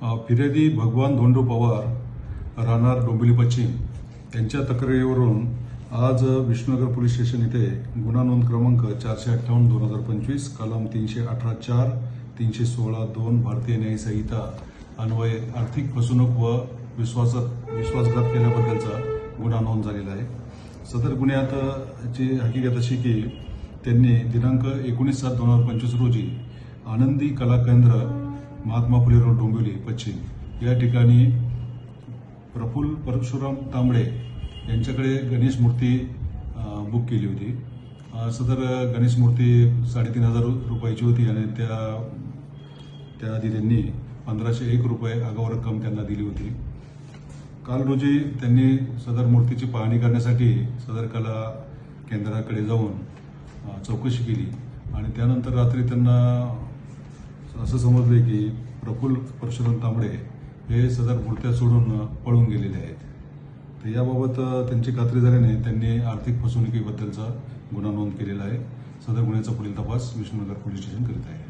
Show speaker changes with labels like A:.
A: फिर्यादी भगवान धोंडू पवार राहणार डोंबिवली पश्चिम यांच्या तक्रारीवरून आज विष्णुनगर पोलीस स्टेशन इथे गुन्हा नोंद क्रमांक चारशे अठ्ठावन्न दोन हजार पंचवीस कलम तीनशे अठरा चार तीनशे सोळा दोन भारतीय न्यायसंहिता अन्वये आर्थिक फसवणूक व विश्वासात विश्वासघात केल्याबद्दलचा गुन्हा नोंद झालेला आहे. सदर गुन्ह्यात ची हकीकत अशी की त्यांनी दिनांक एकोणीस सात दोन हजार पंचवीस रोजी आनंदी कला केंद्र महात्मा फुलेराव डोंबिवली पश्चिम. या ठिकाणी प्रफुल्ल परशुराम तांबडे यांच्याकडे गणेश मूर्ती बुक केली होती. सदर गणेश मूर्ती साडेतीन हजार रुपयाची होती आणि त्या त्याआधी त्यांनी पंधराशे एक रुपये आगाऊ रक्कम त्यांना दिली होती. काल रोजी त्यांनी सदर मूर्तीची पाहणी करण्यासाठी सदर कला केंद्राकडे जाऊन चौकशी केली आणि त्यानंतर रात्री त्यांना असं समजले की प्रफुल्ल परशुराम तांबडे हे सदर मूर्त्या सोडून पळून गेलेले आहेत. तर याबाबत त्यांची खात्री झाल्याने त्यांनी आर्थिक फसवणुकीबद्दलचा गुन्हा नोंद केलेला आहे. सदर गुन्ह्याचा पुढील तपास विष्णुनगर पोलीस स्टेशन करीत आहे.